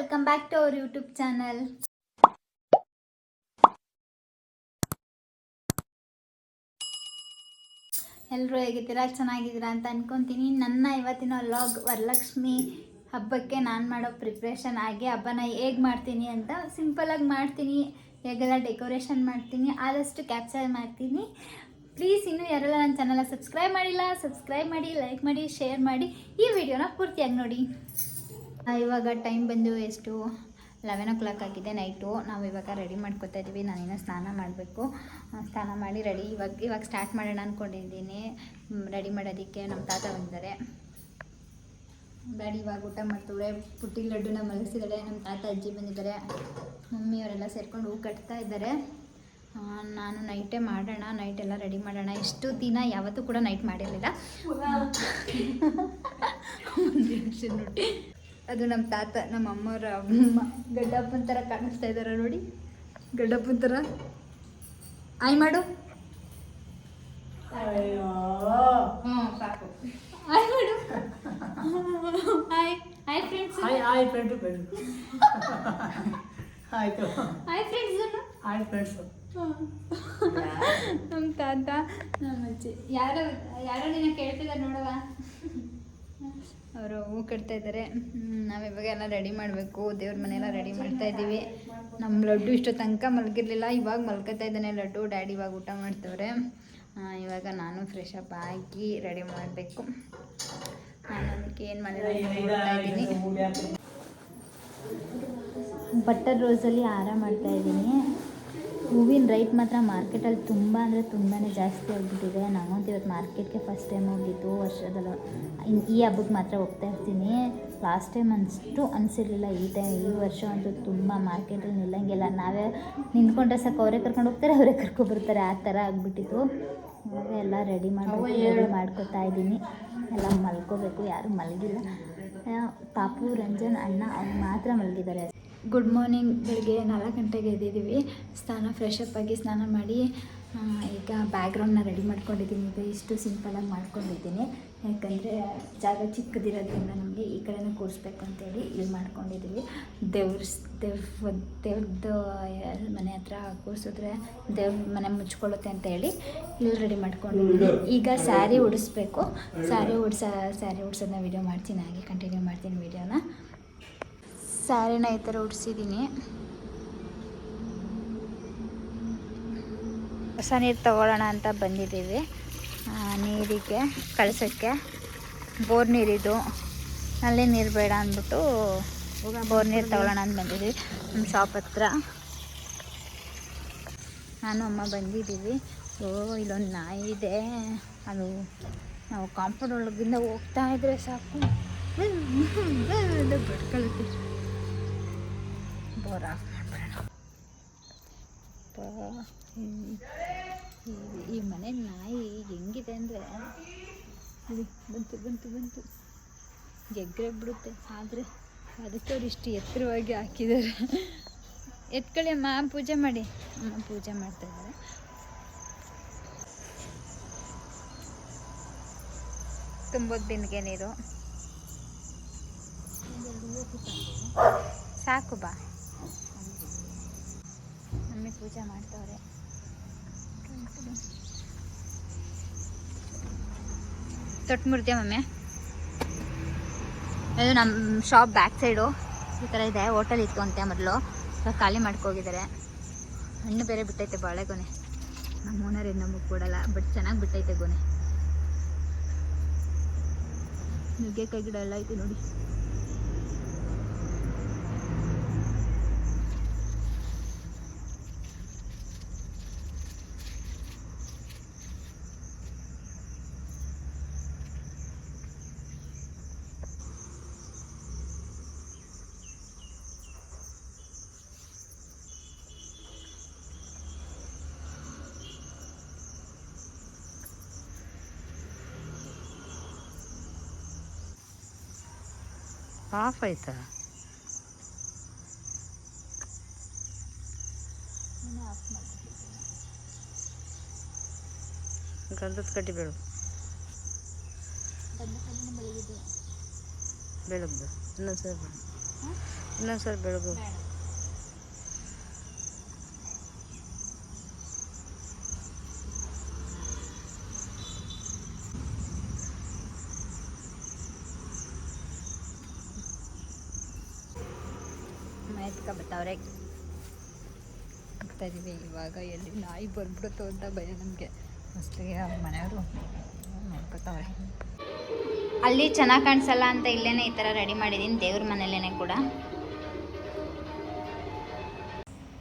Welcome back to our YouTube channel ಎಲ್ಲರೂ ಹೇಗಿದ್ದೀರಾ? ಚೆನ್ನಾಗಿದ್ದೀರಾ ಅಂತ ಅನ್ಕೊತೀನಿ. ನನ್ನ ಇವತ್ತಿನ ಲಾಗ್ ವರಲಕ್ಷ್ಮಿ ಹಬ್ಬಕ್ಕೆ ನಾನು ಮಾಡೋ ಪ್ರಿಪ್ರೇಷನ್ ಆಗಿ ಹಬ್ಬನ ಹೇಗೆ ಮಾಡ್ತೀನಿ ಅಂತ ಸಿಂಪಲಾಗಿ ಮಾಡ್ತೀನಿ. ಹೇಗೆಲ್ಲ ಡೆಕೋರೇಷನ್ ಮಾಡ್ತೀನಿ, ಆದಷ್ಟು ಕ್ಯಾಪ್ಚರ್ ಮಾಡ್ತೀನಿ. ಪ್ಲೀಸ್ ಇನ್ನೂ ಯಾರೆಲ್ಲ ನನ್ನ ಚಾನಲ್ನ ಸಬ್ಸ್ಕ್ರೈಬ್ ಮಾಡಿಲ್ಲ ಸಬ್ಸ್ಕ್ರೈಬ್ ಮಾಡಿ ಲೈಕ್ ಮಾಡಿ ಶೇರ್ ಮಾಡಿ ಈ ವಿಡಿಯೋನ ಪೂರ್ತಿಯಾಗಿ ನೋಡಿ. ಇವಾಗ ಟೈಮ್ ಬಂದು ಎಷ್ಟು? ಲೆವೆನ್ ಓ ಕ್ಲಾಕ್ ಆಗಿದೆ ನೈಟು ನಾವು ಇವಾಗ ರೆಡಿ ಮಾಡ್ಕೊತಾ ಇದ್ದೀವಿ. ನಾನಿನ್ನು ಸ್ನಾನ ಮಾಡಬೇಕು. ಸ್ನಾನ ಮಾಡಿ ರೆಡಿ ಇವಾಗ ಇವಾಗ ಸ್ಟಾರ್ಟ್ ಮಾಡೋಣ ಅಂದ್ಕೊಂಡಿದ್ದೀನಿ ರೆಡಿ ಮಾಡೋದಕ್ಕೆ ನಮ್ಮ ತಾತ ಬಂದಿದ್ದಾರೆ. ಡ್ಯಾಡಿ ಇವಾಗ ಊಟ ಮಾಡ್ತವ್ರೆ. ಪುಟ್ಟಿ ಲಡ್ಡುನ ಮಲಗಿಸಿದಾಳೆ. ನಮ್ಮ ತಾತ ಅಜ್ಜಿ ಬಂದಿದ್ದಾರೆ. ಮಮ್ಮಿಯವರೆಲ್ಲ ಸೇರ್ಕೊಂಡು ಹೂ ಕಟ್ತಾ ಇದ್ದಾರೆ. ನಾನು ನೈಟೇ ಮಾಡೋಣ. ನೈಟ್ ಎಲ್ಲ ರೆಡಿ ಮಾಡೋಣ. ಇಷ್ಟು ದಿನ ಯಾವತ್ತೂ ಕೂಡ ನೈಟ್ ಮಾಡಿರಲಿಲ್ಲ. ನೋಡಿ. ಅದು ನಮ್ಮ ತಾತ ನಮ್ಮ ಅಮ್ಮವ್ರ ಅಮ್ಮ. ಗಡ್ಡಪ್ಪನ ಥರ ಕಾಣಿಸ್ತಾ ಇದ್ದಾರೆ ನೋಡಿ. ಗಡ್ಡಪ್ಪನ ಥರ ಆಯ್ ಮಾಡು. ಹ್ಞೂ ಸಾಕು. ಆಯ್ ಮಾಡು. Hi hi friends hi hi friend ಬೇಡು ಆಯಿತು. ಹಾಯ್ ಫ್ರೆಂಡ್ಸ್ ಹಾಯ್ ಫ್ರೆಂಡ್ಸು ನಮ್ಮ ತಾತ ನಮ್ಮ ಅಜ್ಜಿ. ಯಾರೋ ಯಾರೋ ನಿನ್ನ ಕೇಳ್ತಿದ್ದಾರೆ ನೋಡವ ಅವರು ಹೂ ಕಟ್ತಾ ಇದ್ದಾರೆ. ನಾವು ಇವಾಗ ಎಲ್ಲ ರೆಡಿ ಮಾಡಬೇಕು. ದೇವ್ರ ಮನೆಯೆಲ್ಲ ರೆಡಿ ಮಾಡ್ತಾ ಇದ್ದೀವಿ. ನಮ್ಮ ಲಡ್ಡು ಇಷ್ಟು ತನಕ ಮಲಗಿರಲಿಲ್ಲ, ಇವಾಗ ಮಲ್ಕೋತಾ ಇದ್ದಾನೆ ಲಡ್ಡು. ಡ್ಯಾಡಿ ಇವಾಗ ಊಟ ಮಾಡ್ತವ್ರೆ. ಇವಾಗ ನಾನು ಫ್ರೆಶ್ ಅಪ್ ಆಗಿ ರೆಡಿ ಮಾಡಬೇಕು. ನಾನು ಅದಕ್ಕೆ ಏನು ಮಾಡಿಲ್ಲ ಇದ್ದೀನಿ. ಬಟರ್ ರೋಸಲ್ಲಿ ಹಾರ ಮಾಡ್ತಾ ಇದ್ದೀನಿ. ಹೂವಿನ ರೈಟ್ ಮಾತ್ರ ಮಾರ್ಕೆಟಲ್ಲಿ ತುಂಬ ಅಂದರೆ ತುಂಬಾ ಜಾಸ್ತಿ ಆಗಿಬಿಟ್ಟಿದೆ. ನಾವಂತೂ ಇವತ್ತು ಮಾರ್ಕೆಟ್ಗೆ ಫಸ್ಟ್ ಟೈಮ್ ಹೋಗಿದ್ದು ವರ್ಷದಲ್ಲ. ಈ ಹಬ್ಬಕ್ಕೆ ಮಾತ್ರ ಹೋಗ್ತಾ ಇರ್ತೀನಿ. ಲಾಸ್ಟ್ ಟೈಮ್ ಅನಿಸ್ತು ಅನಿಸಿರ್ಲಿಲ್ಲ. ಈ ಟೈಮ್ ಈ ವರ್ಷ ಅಂತೂ ತುಂಬ ಮಾರ್ಕೆಟಲ್ಲಿ ನಿಲ್ಲಂಗಿಲ್ಲ. ನಾವೇ ನಿಂತ್ಕೊಂಡ್ರೆ ಸಾಕು ಅವರೇ ಕರ್ಕೊಂಡು ಹೋಗ್ತಾರೆ ಅವರೇ ಕರ್ಕೊಬರ್ತಾರೆ ಆ ಥರ ಆಗಿಬಿಟ್ಟಿತ್ತು. ಇವಾಗ ಎಲ್ಲ ರೆಡಿ ಮಾಡಿ ರೆಡಿ ಮಾಡ್ಕೊತಾ ಇದ್ದೀನಿ. ಎಲ್ಲ ಮಲ್ಕೋಬೇಕು ಯಾರು ಮಲಗಿಲ್ಲ. ಪಾಪು ರಂಜನ್ ಅಣ್ಣ ಅವ್ರು ಮಾತ್ರ ಮಲಗಿದ್ದಾರೆ. ಗುಡ್ ಮಾರ್ನಿಂಗ್ ಬೆಳಿಗ್ಗೆ ನಾಲ್ಕು ಗಂಟೆಗೆ ಎದ್ದಿದ್ದೀವಿ. ಸ್ನಾನ ಫ್ರೆಶ್ ಅಪ್ ಆಗಿ ಸ್ನಾನ ಮಾಡಿ ಈಗ ಬ್ಯಾಕ್ಗ್ರೌಂಡ್ನ ರೆಡಿ ಮಾಡ್ಕೊಂಡಿದ್ದೀನಿ. ಈಗ ಇಷ್ಟು ಸಿಂಪಲಾಗಿ ಮಾಡ್ಕೊಂಡಿದ್ದೀನಿ. ಯಾಕಂದರೆ, ಜಾಗ ಚಿಕ್ಕದಿರೋದ್ರಿಂದ ನಮಗೆ ಈ ಕಡೆನೂ ಕೂರಿಸ್ಬೇಕು ಅಂತೇಳಿ ಇಲ್ಲಿ ಮಾಡ್ಕೊಂಡಿದ್ದೀವಿ. ದೇವ್ರ ದೇವ್ರ ದೇವ್ರದ್ದು ಮನೆ ಹತ್ರ ಕೂರಿಸಿದ್ರೆ ದೇವ್ರ ಮನೆ ಮುಚ್ಕೊಳ್ಳುತ್ತೆ ಅಂತ ಹೇಳಿ ಇಲ್ಲಿ ರೆಡಿ ಮಾಡ್ಕೊಂಡಿದ್ದೀನಿ. ಈಗ ಸ್ಯಾರಿ ಉಡಿಸ್ಬೇಕು. ಸ್ಯಾರಿ ಉಡ್ಸ ಸ್ಯಾರಿ ಉಡ್ಸೋದನ್ನ ವೀಡಿಯೋ ಮಾಡ್ತೀನಿ. ಹಾಗೆ ಕಂಟಿನ್ಯೂ ಮಾಡ್ತೀನಿ ವೀಡಿಯೋನ ಸ್ಯಾರಿನ ಈ ಥರ ಉಡ್ಸಿದ್ದೀನಿ ಹೊಸ ನೀರು ತಗೊಳ್ಳೋಣ ಅಂತ ಬಂದಿದ್ದೀವಿ ನೀರಿಗೆ ಕಳಿಸೋಕ್ಕೆ ಬೋರ್ ನೀರಿದು ನಲ್ಲಿ ನೀರು ಬೇಡ ಅಂದ್ಬಿಟ್ಟು ಬೋರ್ ನೀರು ತಗೊಳ್ಳೋಣ ಅಂತ ಬಂದಿದ್ದೀವಿ ನಮ್ಮ ಶಾಪ್ ಹತ್ರ ನಾನು ಅಮ್ಮ ಬಂದಿದ್ದೀವಿ ಓ ಇಲ್ಲೊಂದು ನಾಯಿ ಇದೆ ಅದು ನಾವು ಕಾಂಪೌಂಡ್ ಒಳಗಿಂದ ಹೋಗ್ತಾ ಇದ್ರೆ ಸಾಕು ಬಡ್ಕೊಳುತ್ತೆ ಮಾಡ್ಬಿಡೋಣ ಈ- ಮನೆ ನಾಯಿ ಹೆಂಗಿದೆ ಅಂದರೆ? ಬಂತು ಬಂತು ಬಂತು. ಎಗ್ರೆ ಬಿಡುತ್ತೆ ಆದರೆ ಅದಕ್ಕೆ ಅವ್ರು ಇಷ್ಟು ಎತ್ತರವಾಗಿ ಹಾಕಿದ್ದಾರೆ. ಎತ್ಕೊಳ್ಳಿ ಅಮ್ಮ ಪೂಜೆ ಮಾಡಿ. ಅಮ್ಮ ಪೂಜೆ ಮಾಡ್ತಾ ಇದ್ದಾರೆ. ತುಂಬೋದು ಬಿಂದಿಗೆ ನೀರು ಸಾಕು ಬಾ. ಪೂಜೆ ಮಾಡ್ತವ್ರೆ. ತೊಟ್ಟು ಮುರ್ತೀಯ ಮಮ್ಮಿ? ಅದು ನಮ್ಮ ಶಾಪ್ ಬ್ಯಾಕ್ ಸೈಡು ಈ ಥರ ಇದೆ. ಹೋಟೆಲ್ ಇತ್ತು ಅಂತೆ ಮೊದಲು ಖಾಲಿ ಮಾಡ್ಕೋಗಿದ್ದಾರೆ ಹಣ್ಣು ಬೇರೆ ಬಿಟ್ಟೈತೆ ಬಾಳೆಗೊನೆ. ನಮ್ಮ ಓನರ್ ಏನು ನಮಗೆ ಕೊಡಲ್ಲ ಬಟ್ ಚೆನ್ನಾಗಿ ಬಿಟ್ಟೈತೆ ಗೊನೆ. ನುಗ್ಗೆಕಾಯಿ ಗಿಡ ಎಲ್ಲ ಐತೆ ನೋಡಿ. ಆಫ್ ಆಯ್ತಾ ಗಂಧದ ಕಡ್ಡಿ ಬೆಳಕು ಬೆಳಗ್ದು. ಇನ್ನೊಂದು ಸಲ ಇನ್ನೊಂದ್ಸಲ ಬೆಳಗು. ಹೋಗ್ತಾ ಇದ್ದೀವಿ. ಇವಾಗ ಎಲ್ಲಿ ನಾಯಿ ಬರ್ಬಿಡುತ್ತೋ ಅಂತ ಭಯ ನಮಗೆ. ಫಸ್ಟಿಗೆ ಅವ್ರ ಮನೆಯವರು ನೋಡ್ಕೊತಾವ್ರೆ. ಅಲ್ಲಿ ಚೆನ್ನಾಗಿ ಕಾಣಿಸಲ್ಲ ಅಂತ ಇಲ್ಲೇ ಈ ಥರ ರೆಡಿ ಮಾಡಿದ್ದೀನಿ ದೇವ್ರ ಮನೆಯಲ್ಲೇ ಕೂಡ.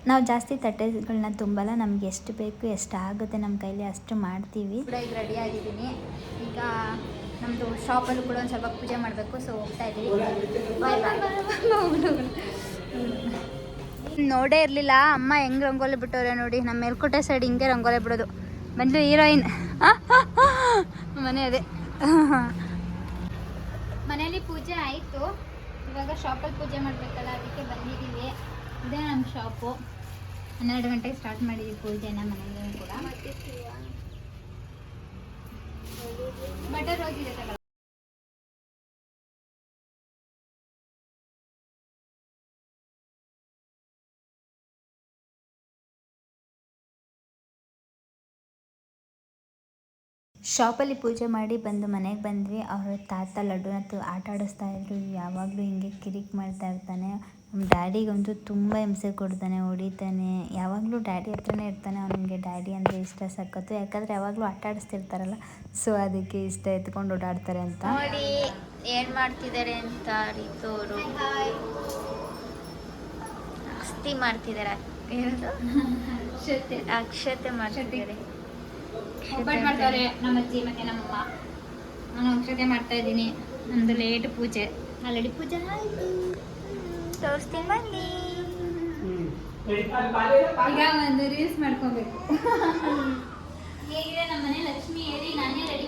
ನಾವು ಜಾಸ್ತಿ ತಟ್ಟೆಗಳನ್ನ ತುಂಬಲ್ಲ ನಮ್ಗೆ ಎಷ್ಟು ಬೇಕು ಎಷ್ಟು ಆಗುತ್ತೆ ನಮ್ಮ ಕೈಲಿ ಅಷ್ಟು ಮಾಡ್ತೀವಿ. ಕೂಡ ಈಗ ರೆಡಿ ಆಗಿದ್ದೀನಿ. ಈಗ ನಮ್ಮದು ಶಾಪಲ್ಲೂ ಕೂಡ ಒಂದು ಸ್ವಲ್ಪ ಪೂಜೆ ಮಾಡಬೇಕು ಸೊ ಹೋಗ್ತಾ ಇದ್ದೀವಿ. ನೋಡೇ ಇರಲಿಲ್ಲ. ಅಮ್ಮ ಹೆಂಗೆ ರಂಗೋಲಿ ಬಿಟ್ಟವ್ರೆ ನೋಡಿ. ನಮ್ಮ ಮೇಲ್ಕೋಟೆ ಸೈಡ್ ಹಿಂಗೆ ರಂಗೋಲಿ ಬಿಡೋದು. ಬಂದು ಹೀರೋಯಿನ್. ಮನೆ ಅದೇ. ಮನೇಲಿ ಪೂಜೆ ಆಯಿತು. ಇವಾಗ ಶಾಪಲ್ಲಿ ಪೂಜೆ ಮಾಡಬೇಕಲ್ಲ ಅದಕ್ಕೆ ಬಂದಿದ್ದೀವಿ. ಇದೇ ನಮ್ಮ ಶಾಪು. ಹನ್ನೆರಡು ಗಂಟೆಗೆ ಸ್ಟಾರ್ಟ್ ಮಾಡಿದ್ದೀವಿ ಪೂಜೆನ ಮನೆಯಲ್ಲೂ ಕೂಡ. ಬಟರ್ ರೋಸ್ ಇದೆ ಶಾಪಲ್ಲಿ ಪೂಜೆ ಮಾಡಿ ಬಂದು ಮನೆಗೆ ಬಂದ್ವಿ. ಅವರ ತಾತ ಲಡ್ಡು ಅಂತ ಆಟ ಆಡಿಸ್ತಾ ಇದ್ರು. ಯಾವಾಗಲೂ ಹಿಂಗೆ ಕಿರಿಕ್ ಮಾಡ್ತಾ ಇರ್ತಾನೆ. ನಮ್ಮ ಡ್ಯಾಡಿಗಂತೂ ತುಂಬ ಹಿಂಸೆ ಕೊಡ್ತಾನೆ ಹೊಡಿತಾನೆ. ಯಾವಾಗಲೂ ಡ್ಯಾಡಿ ಹತ್ರನೇ ಇರ್ತಾನೆ. ಅವನಿಗೆ ಡ್ಯಾಡಿ ಅಂದರೆ ಇಷ್ಟ ಸಖತ್ತು. ಯಾಕಂದರೆ ಯಾವಾಗಲೂ ಆಟ ಆಡಿಸ್ತಿರ್ತಾರಲ್ಲ ಸೊ ಅದಕ್ಕೆ ಇಷ್ಟ ಎತ್ಕೊಂಡು ಓಡಾಡ್ತಾರೆ ಅಂತ. ನೋಡಿ ಏನು ಮಾಡ್ತಿದ್ದಾರೆ ಅಂತ ರೀತೋರು ಅಸ್ತಿ ಮಾಡ್ತಿದ್ದಾರೆ. ಅಕ್ಷತೆ ಮಾಡ್ತಿದ್ದಾರೆ. ಒಬ್ಬಟ್ಟು ಮಾಡ್ತಾರೆ. ನಮ್ಮ ಅಜ್ಜಿ ಮತ್ತೆ ನಮ್ಮಮ್ಮ. ನಾನು ಅಕ್ಷತೆ ಮಾಡ್ತಾ ಇದ್ದೀನಿ. ನಮ್ದು ಲೇಟ್ ಪೂಜೆ. ಆಲ್ರೆಡಿ ಪೂಜೆ ಆಯಿತು. ತೋರಿಸ್ತೀನಿ ಬನ್ನಿ. ಈಗ ಒಂದು ರೀಲ್ಸ್ ಮಾಡ್ಕೋಬೇಕು. ಹೇಗಿದೆ ನಮ್ಮ ಮನೆ ಲಕ್ಷ್ಮಿ ಹೇಳಿ ನಾನೇ ರೆಡಿ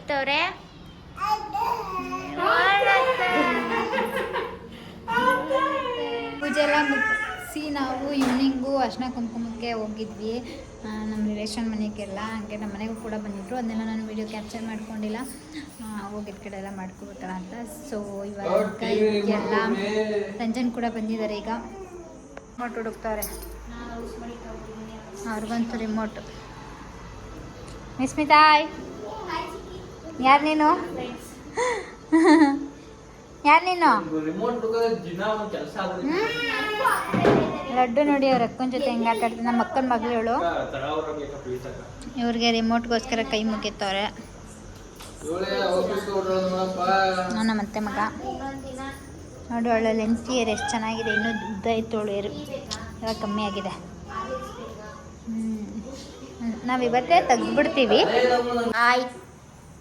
ಲವಿತ್ ಪೂಜೆಲ್ಲ ಪೂಜೆ ಎಲ್ಲ ಮುಗಿಸಿ ನಾವು ಈವ್ನಿಂಗು ಅರ್ಶಿನ ಕುಂಕುಮಕ್ಕೆ ಹೋಗಿದ್ವಿ. ನಮ್ಮ ರಿಲೇಷನ್ ಮನೆಗೆಲ್ಲ ಹಂಗೆ ನಮ್ಮ ಮನೆಗೂ ಕೂಡ ಬಂದಿದ್ರು. ಅದನ್ನೆಲ್ಲ ನಾನು ವಿಡಿಯೋ ಕ್ಯಾಪ್ಚರ್ ಮಾಡ್ಕೊಂಡಿಲ್ಲ. ಹೋಗಿದ್ದ ಕಡೆ ಎಲ್ಲ ಮಾಡ್ಕೊಬೇಕಲ್ಲ ಅಂತ. ಸೊ ಇವಾಗ ಎಲ್ಲ ಸಂಜನ್ ಕೂಡ ಬಂದಿದ್ದಾರೆ ಈಗ. ರಿಮೋಟ್ ಹುಡುಕ್ತಾರೆ. ಅವ್ರಿಗಂತೂ ರಿಮೋಟ್ ಮಿಸ್ಮಿತಾಯ್ ಯಾರು ನೀನು? ಯಾರು ನೀನು? ಲಡ್ಡು ನೋಡಿ ಅವ್ರ ಅಕ್ಕನ ಜೊತೆ ಹೆಂಗೆ ಆಟ ಆಡ್ತೀನಿ ನಮ್ಮ ಅಕ್ಕನ ಮಗಳು ಇವ್ರಿಗೆ ರಿಮೋಟ್ಗೋಸ್ಕರ ಕೈ ಮುಗಿತವ್ರೆ ನಮ್ಮ ಅತ್ತೆ ಮಗ. ನೋಡಿ ಒಳ್ಳೆ ಲೆನ್ಸ್ ಏರ್ ಎಷ್ಟು ಚೆನ್ನಾಗಿದೆ ಇನ್ನೂ ದುಡ್ಡ ಇತ್ತು ಅವಳು ಏರು ಇವಾಗ ಕಮ್ಮಿ ಆಗಿದೆ. ನಾವು ಇವತ್ತೇ ತೆಗೆದ್ಬಿಡ್ತೀವಿ. ಹಾಯ್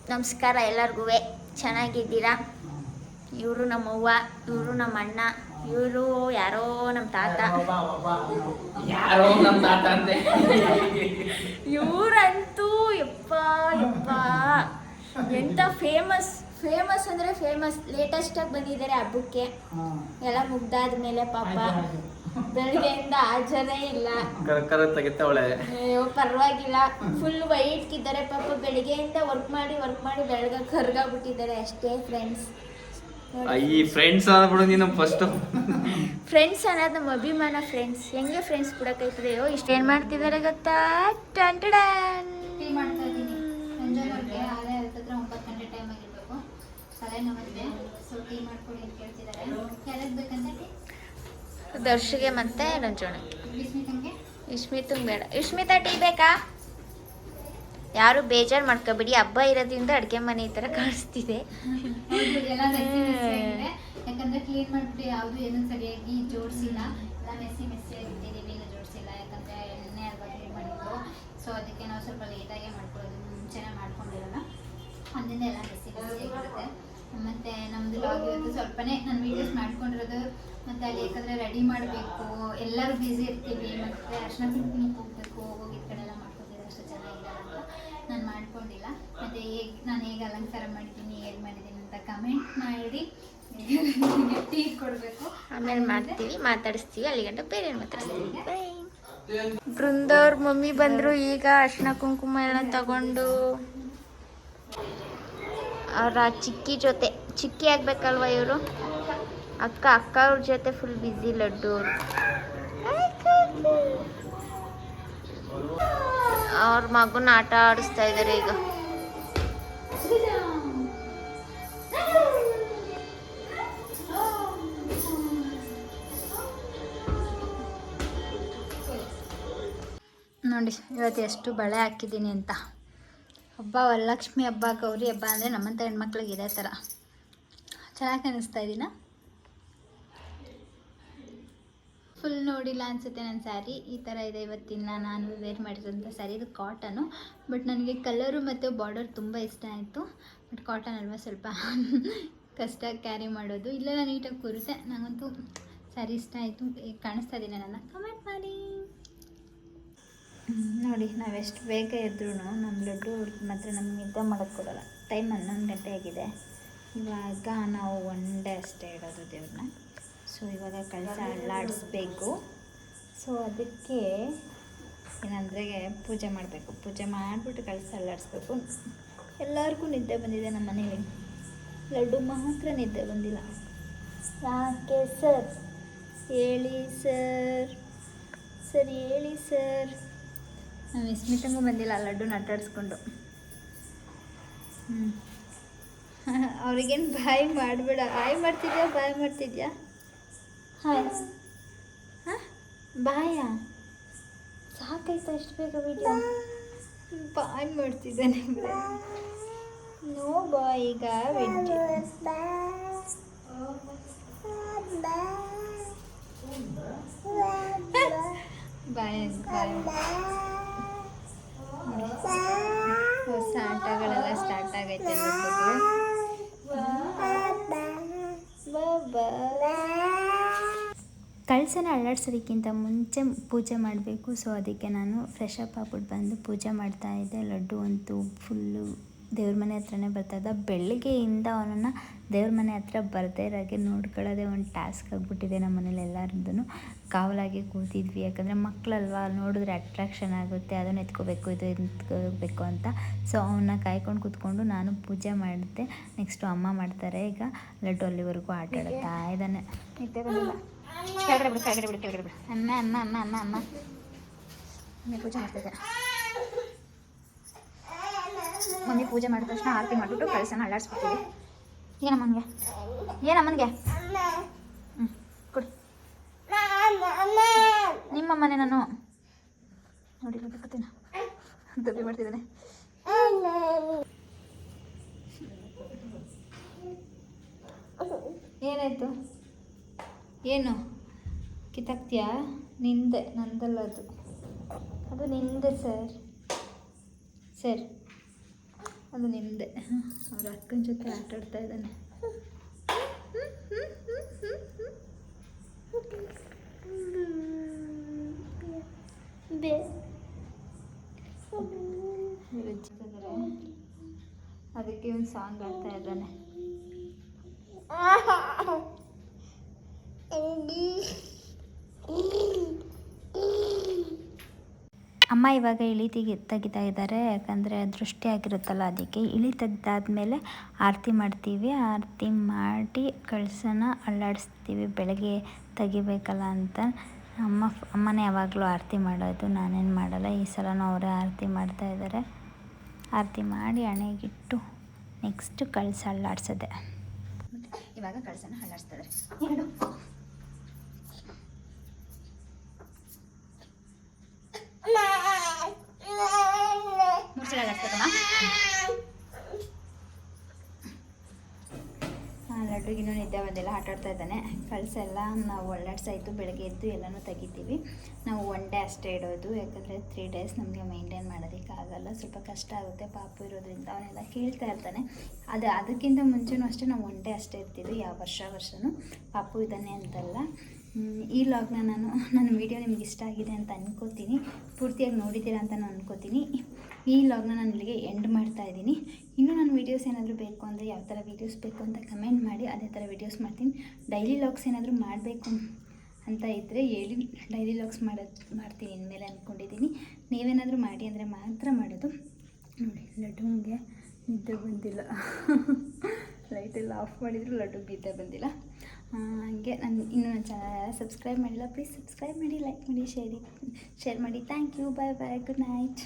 ನಮಸ್ಕಾರ ಎಲ್ಲರಿಗೂ. ಚೆನ್ನಾಗಿದ್ದೀರಾ? ಇವರು ನಮ್ಮವ್ವ ಇವರು ನಮ್ಮ ಅಣ್ಣ ಇವರು ಯಾರೋ ನಮ್ಮ ತಾತ. ಯಾರೋ ನಮ್ಮ ತಾತ ಅಂದೆ. ಇವರಂತೂ ಯಪ್ಪ ಯಪ್ಪ. ಎಂತ ಫೇಮಸ್ ಫೇಮಸ್ ಅಂದ್ರೆ ಫೇಮಸ್ ಲೇಟೆಸ್ಟ್ ಆಗಿ ಬಂದಿದ್ದಾರೆ ಹಬ್ಬಕ್ಕೆ. ಎಲ್ಲ ಮುಗ್ದಾದ್ಮೇಲೆ ಪಾಪ. ಬೆಳಗ್ಗೆಯಿಂದ ಆಚರಣೆ ಇಲ್ಲ. ಕರ ತೆಗಿತಾವಳೆ ಅಯ್ಯೋ ಪರವಾಗಿಲ್ಲ. ಫುಲ್ ವೈಟ್ ಇದ್ದಾರೆ ಪಾಪ ಬೆಳಿಗ್ಗೆಯಿಂದ ವರ್ಕ್ ಮಾಡಿ ವರ್ಕ್ ಮಾಡಿ ಬೆಳಗ್ಗೆ ಕರ್ಗಾಗ್ಬಿಟ್ಟಿದ್ದಾರೆ ಅಷ್ಟೇ ಫ್ರೆಂಡ್ಸ್ ಈ ಫ್ರೆಂಡ್ಸ್ ಅಂದ್ಬಿಡು ನೀನು ಫಸ್ಟ್ ಫ್ರೆಂಡ್ಸ್ ಅನ್ನೋದು ನಮ್ಮ ಅಭಿಮಾನ ಫ್ರೆಂಡ್ಸ್ ಹೆಂಗೆ ಫ್ರೆಂಡ್ಸ್ ಬಿಡೋಕೈತದೆ ಇಷ್ಟು ಏನು ಮಾಡ್ತಿದ್ದಾರೆ ಗೊತ್ತಾ? ಟನ್ ಟಡನ್. ಟೀ ಮಾಡ್ತಾ ಇದ್ದೀನಿ. ಸಂಜೆವರೆಗೆ ಆಲೆ ಹತ್ತತ್ರ ಒಂಬತ್ತು ಗಂಟೆ ಟೈಮ್ ಆಗಿರ್ಬೇಕು. ತಲೆನೋವಿದೆ. ಸೊ ಟೀ ಮಾಡ್ಕೊಡಿ ಅಂತ ಕೇಳ್ತಿದ್ದಾರೆ ಯಾರಿಗೆ ಬೇಕಂತ ಟೀ ದರ್ಶಿಗೆ ಮತ್ತೆ ರಂಜೋಣಕ್ಕೆ ಇಶ್ಮಿತಂಗೆ ಬೇಡ. ಇಶ್ಮಿತಾ ಟೀ ಬೇಕಾ? ಯಾರು ಬೇಜಾರು ಮಾಡ್ಕೋಬೇಡಿ. ಹಬ್ಬ ಇರೋದ್ರಿಂದ ಅಡುಗೆ ಮನೆ ಈ ಥರ ಕಾಣಿಸ್ತಿದೆ. ಯಾಕಂದ್ರೆ ಕ್ಲೀನ್ ಮಾಡ್ಬಿಟ್ಟು ಯಾವುದು ಏನೂ ಸರಿಯಾಗಿ ಜೋಡಿಸಿಲ್ಲ. ಎಲ್ಲ ಮೆಸ್ಸಿ ಮೆಸ್ಸಿ. ಆಗ್ತಾಯಿಲ್ಲ ಯಾಕಂದರೆ ರೆಡಿ ಮಾಡಬೇಕು ಎಲ್ಲರೂ ಬಿಸಿ ಇರ್ತೀವಿ ಮತ್ತು ಅರ್ಶನ ಕುಂಕುಮಕ್ಕೆ ಹೋಗ್ಬೇಕು ಹೋಗಿ ಕಡೆ ಎಲ್ಲ ಮಾಡ್ಕೊತೀರ ಅಷ್ಟು ಚೆನ್ನಾಗಿಲ್ಲ ಅಂತ ನಾನು ಮಾಡ್ಕೊಂಡಿಲ್ಲ. ಮತ್ತು ಹೇಗೆ ನಾನು ಹೇಗೆ ಅಲಂಕಾರ ಮಾಡಿದ್ದೀನಿ ಏನ್ ಮಾಡಿದ್ದೀನಿ ಅಂತ ಕಮೆಂಟ್ ಮಾಡಿ ಟೀ ಕೊಡಬೇಕು. ಆಮೇಲೆ ಮಾಡ್ತೀವಿ ಮಾತಾಡಿಸ್ತೀವಿ ಅಲ್ಲಿಗಂಟ ಬೇರೆ ಮಾತಾಡ್ತೀವಿ ಬೃಂದವ್ರ ಮಮ್ಮಿ ಬಂದರು ಈಗ ಅರ್ಶಿನ ಕುಂಕುಮ ಎಲ್ಲ ತಗೊಂಡು. ಅವರ ಚಿಕ್ಕಿ ಜೊತೆ ಚಿಕ್ಕಿ ಆಗ್ಬೇಕಲ್ವಾ ಇವರು? ಅಕ್ಕ ಅಕ್ಕ ಅವ್ರ ಜೊತೆ ಫುಲ್ ಬ್ಯುಸಿ ಲಡ್ಡು. ಅವರು ಮಗುನ ಆಟ ಆಡಿಸ್ತಾ ಇದ್ದಾರೆ ಈಗ. ನೋಡಿ, ಇವತ್ತು ಎಷ್ಟು ಬಳೆ ಹಾಕಿದ್ದೀನಿ ಅಂತ. ಹಬ್ಬ, ವರಲಕ್ಷ್ಮಿ ಹಬ್ಬ, ಗೌರಿ ಹಬ್ಬ ಅಂದರೆ ನಮ್ಮಂಥ ಹೆಣ್ಮಕ್ಳಿಗೆ ಇದೇ ಥರ. ಚೆನ್ನಾಗಿ ಕಾಣಿಸ್ತಾ ಇದ್ದೀನ ಫುಲ್ ನೋಡಿಲ್ಲ ಅನಿಸುತ್ತೆ ನನ್ನ ಸ್ಯಾರಿ ಈ ಥರ ಇದೆ ಇವತ್ತಿನ ನಾನು ವೇರ್ ಮಾಡಿರೋಂಥ ಸ್ಯಾರಿ ಇದು ಕಾಟನು ಬಟ್ ನನಗೆ ಕಲರು ಮತ್ತು ಬಾರ್ಡರ್ ತುಂಬ ಇಷ್ಟ ಆಯಿತು. ಬಟ್ ಕಾಟನ್ ಅಲ್ವಾ ಸ್ವಲ್ಪ ಕಷ್ಟ ಕ್ಯಾರಿ ಮಾಡೋದು. ಇಲ್ಲ ನಾನು ನೀಟಾಗಿ ಕೂರುತ್ತೆ ನನಗಂತೂ ಸ್ಯಾರಿ ಇಷ್ಟ ಆಯಿತು. ಕಾಣಿಸ್ತಾ ಇದ್ದೀನಿ ನನ್ನ ಕಮೆಂಟ್ ಮಾಡಿ. ನೋಡಿ ನಾವೆಷ್ಟು ಬೇಗ ಇದ್ರೂ ನಮ್ಮ ಲಡ್ಡು ಮಾತ್ರ ನಮ್ಗೆ ನಿದ್ದೆ ಮಾಡೋಕ್ಕೆ ಕೊಡೋಲ್ಲ. ಟೈಮ್ ಹನ್ನೊಂದು ಗಂಟೆ ಆಗಿದೆ. ಇವಾಗ ನಾವು ಒನ್ ಡೇ ಅಷ್ಟೇ ಇಡೋದು ದೇವ್ರನ್ನ. ಸೊ ಇವಾಗ ಕಳಸ ಅಲ್ಲಾಡಿಸ್ಬೇಕು. ಸೊ ಅದಕ್ಕೆ ಏನಂದರೆ ಪೂಜೆ ಮಾಡಬೇಕು. ಪೂಜೆ ಮಾಡಿಬಿಟ್ಟು ಕಳಸ ಅಲ್ಲಾಡಿಸ್ಬೇಕು. ಎಲ್ಲರಿಗೂ ನಿದ್ದೆ ಬಂದಿದೆ ನಮ್ಮ ಮನೇಲಿ. ಲಡ್ಡು ಮಾತ್ರ ನಿದ್ದೆ ಬಂದಿಲ್ಲ. ಯಾಕೆ ಸರ್? ಹೇಳಿ ಸರ್. ಸರ್, ಹೇಳಿ ಸರ್. ನಮ್ಮ ವಿಸ್ಮಿತಂಗೂ ಬಂದಿಲ್ಲ ಲಡ್ಡು ನಟಾಡಿಸ್ಕೊಂಡು. ಹ್ಞೂ ಅವ್ರಿಗೇನು ಬಾಯಿ ಮಾಡಬೇಡ. ಬಾಯಿ ಮಾಡ್ತಿದ್ಯಾ? ಬಾಯಿ ಮಾಡ್ತಿದ್ಯಾ? ಹಾಯ್ ಹಾಂ ಬಾಯಾ ಸಾಕಾಯ್ತಾ ಎಷ್ಟು ಬೇಗ ವಿಡಿಯೋ ಬಾಯ್ ಮಾಡ್ತಿದ್ದಾನೆ ನೋ ಬಾಯ್ ಈಗ ವಿಡಿಯೋ ಬಾಯ್ ಬಾಯ್ ಹೊಸ ಆಟಗಳೆಲ್ಲ ಸ್ಟಾರ್ಟ್ ಆಗೈತೆ ಕಳಸನ ಅಲ್ಲಾಡ್ಸೋದಕ್ಕಿಂತ ಮುಂಚೆ ಪೂಜೆ ಮಾಡಬೇಕು. ಸೊ ಅದಕ್ಕೆ ನಾನು ಫ್ರೆಶ್ ಅಪ್ ಆಗ್ಬಿಟ್ಟು ಬಂದು ಪೂಜೆ ಮಾಡ್ತಾ ಇದ್ದೆ. ಲಡ್ಡು ಅಂತೂ ಫುಲ್ಲು ದೇವ್ರ ಮನೆ ಹತ್ರನೇ ಬರ್ತಾ ಇದ್ದ. ಬೆಳಗ್ಗೆಯಿಂದ ಅವನನ್ನು ದೇವ್ರ ಮನೆ ಹತ್ರ ಬರದೇ ಇರೋಗೆ ನೋಡ್ಕೊಳ್ಳೋದೇ ಒಂದು ಟಾಸ್ಕ್ ಆಗಿಬಿಟ್ಟಿದೆ ನಮ್ಮ ಮನೇಲಿ ಎಲ್ಲರದ್ದು ಕಾವಲಾಗಿ ಕೂತಿದ್ವಿ. ಯಾಕಂದರೆ ಮಕ್ಕಳಲ್ವಾ ನೋಡಿದ್ರೆ ಅಟ್ರಾಕ್ಷನ್ ಆಗುತ್ತೆ. ಅದನ್ನು ಎತ್ಕೋಬೇಕು ಇದು ಎತ್ಕೋಬೇಕು ಅಂತ. ಸೊ ಅವನ್ನ ಕಾಯ್ಕೊಂಡು ಕೂತ್ಕೊಂಡು ನಾನು ಪೂಜೆ ಮಾಡಿದೆ. ನೆಕ್ಸ್ಟು ಅಮ್ಮ ಮಾಡ್ತಾರೆ. ಈಗ ಲಡ್ಡು ಅಲ್ಲಿವರೆಗೂ ಆಟ ಆಡುತ್ತಾ ಇದ್ದಾನೆ. ಕೆಳಗಡೆ ಬಿಡು ಕೆಳಗಡೆ ಬಿಡು ಕೆಳಗಡೆ ಬಿಡು. ಅಮ್ಮ ಅಮ್ಮ ಅಮ್ಮ ಅಮ್ಮ ಅನ್ನ ಮಮ್ಮಿ ಪೂಜೆ ಮಾಡ್ತಿದ್ದೆ ಮಮ್ಮಿ ಪೂಜೆ ಮಾಡಿದ ತಕ್ಷಣ ಆರತಿ ಮಾಡಿಬಿಟ್ಟು ಕಳಸನ ಅಳ್ಳಾಡಿಸ್ಬಿಡ್ತೀವಿ ಏನಮ್ಮನಿಗೆ ಏನಮ್ಮನಿಗೆ ಹ್ಞೂ ಕೊಡಿ. ನಿಮ್ಮ ಮನೆ ನಾನು. ನೋಡಿ ಬೇಕತ್ತೀನ ದಬ್ಬಿ ಮಾಡ್ತಿದ್ದಾನೆ. ಏನಾಯ್ತು? ಏನು? ಕಿತ್ತಾಕ್ತೀಯಾ ನಿಂದೆ ನಂದಲ್ಲ ಅದು ಅದು ನಿಂದೆ ಸರ್. ಸರ್ ಅದು ನಿಂದೆ. ಅವ್ರ ಅಕ್ಕನ ಜೊತೆ ಆಟ ಆಡ್ತಾ ಇದ್ದಾನೆ. ಅದಕ್ಕೆ ಒಂದು ಸಾಂಗ್ ಆಡ್ತಾ ಇದ್ದಾನೆ. ಇವಾಗ ಇಳಿ ತೆಗಿ, ತೆಗಿತಾ ಇದ್ದಾರೆ. ಯಾಕಂದರೆ ದೃಷ್ಟಿ ಆಗಿರುತ್ತಲ್ಲ ಅದಕ್ಕೆ. ಇಳಿ ತೆಗ್ದಾದ್ಮೇಲೆ ಆರತಿ ಮಾಡ್ತೀವಿ. ಆರತಿ ಮಾಡಿ ಕಳಸನ ಅಲ್ಲಾಡಿಸ್ತೀವಿ. ಬೆಳಗ್ಗೆ ತೆಗಿಬೇಕಲ್ಲ ಅಂತ. ಅಮ್ಮ ಅಮ್ಮನೇ ಯಾವಾಗಲೂ ಆರತಿ ಮಾಡೋದು. ನಾನೇನು ಮಾಡಲ್ಲ. ಈ ಸಲನೂ ಅವರೇ ಆರತಿ ಮಾಡ್ತಾ ಇದ್ದಾರೆ. ಆರತಿ ಮಾಡಿ ಹಣೆಗಿಟ್ಟು ನೆಕ್ಸ್ಟ್ ಕಳಸ ಅಲ್ಲಾಡ್ಸೋದೆ. ಇವಾಗ ಕಳಸನ ಅಲ್ಲಾಡಿಸ್ತಾ ಸಲ ಅಲ್ಲಾಡ್ಸ್ಬೇಕಮ್ಮ ಲಡ್ಡುಗಿನ್ನೂ ನಿದ್ದೆ ಬಂದಿಲ್ಲ ಆಟಾಡ್ತಾ ಇದ್ದಾನೆ. ಕಳಿಸೆಲ್ಲ ನಾವು ಒಳ್ಳಾಡ್ಸಾಯಿತು ಬೆಳಗ್ಗೆ ಎದ್ದು ಎಲ್ಲನೂ ತೆಗಿತೀವಿ. ನಾವು ಒನ್ ಡೇ ಅಷ್ಟೇ ಇಡೋದು, ಯಾಕಂದರೆ ತ್ರೀ ಡೇಸ್ ನಮಗೆ ಮೈಂಟೈನ್ ಮಾಡೋದಕ್ಕಾಗಲ್ಲ ಸ್ವಲ್ಪ ಕಷ್ಟ ಆಗುತ್ತೆ, ಪಾಪು ಇರೋದ್ರಿಂದ ಅವನೆಲ್ಲ ಕೇಳ್ತಾ ಇರ್ತಾನೆ. ಅದು, ಅದಕ್ಕಿಂತ ಮುಂಚೆನೂ ಅಷ್ಟೇ ನಾವು ಒನ್ ಡೇ ಅಷ್ಟೇ ಇರ್ತೀವಿ, ಯಾವ ವರ್ಷ ವರ್ಷವೂ ಪಾಪು ಇದ್ದಾನೆ ಅಂತಲ್ಲ. ಈ ಲಾಗ್ನ ನಾನು, ನನ್ನ ವೀಡಿಯೋ ನಿಮ್ಗೆ ಇಷ್ಟ ಆಗಿದೆ ಅಂತ ಅಂದ್ಕೋತೀನಿ ಪೂರ್ತಿಯಾಗಿ ನೋಡಿದ್ದೀರಾ ಅಂತ ನಾನು ಅಂದ್ಕೋತೀನಿ ಈ ಲಾಗ್ನ ನಾನು ಇಲ್ಲಿಗೆ ಎಂಡ್ ಮಾಡ್ತಾ ಇದ್ದೀನಿ. ಇನ್ನೂ ನನ್ನ ವೀಡಿಯೋಸ್ ಏನಾದರೂ ಬೇಕು ಅಂದರೆ ಯಾವ ಥರ ವೀಡಿಯೋಸ್ ಬೇಕು ಅಂತ ಕಮೆಂಟ್ ಮಾಡಿ, ಅದೇ ಥರ ವೀಡಿಯೋಸ್ ಮಾಡ್ತೀನಿ. ಡೈಲಿ ಲಾಗ್ಸ್ ಏನಾದರೂ ಮಾಡಬೇಕು ಅಂತ ಇದ್ದರೆ ಹೇಳಿ ಡೈಲಿ ಲಾಗ್ಸ್ ಮಾಡೋದು ಮಾಡ್ತೀನಿ ಇನ್ಮೇಲೆ ಅಂದ್ಕೊಂಡಿದ್ದೀನಿ ನೀವೇನಾದರೂ ಮಾಡಿ ಅಂದರೆ ಮಾತ್ರ ಮಾಡೋದು. ನೋಡಿ, ಲಡ್ಡುಗೆ ನಿದ್ದೆ ಬಂದಿಲ್ಲ. ಲೈಟೆಲ್ಲ ಆಫ್ ಮಾಡಿದರೂ ಲಡ್ಡು ನಿದ್ದೆ ಬಂದಿಲ್ಲ. ಹಾಗೆ ನಾನು ಇನ್ನೂ ನನ್ನ ಚಾನಲ್ ಸಬ್ಸ್ಕ್ರೈಬ್ ಮಾಡಿಲ್ಲ ಪ್ಲೀಸ್ ಸಬ್ಸ್ಕ್ರೈಬ್ ಮಾಡಿ ಲೈಕ್ ಮಾಡಿ ಶೇರಿ ಶೇರ್ ಮಾಡಿ. Thank you bye bye good night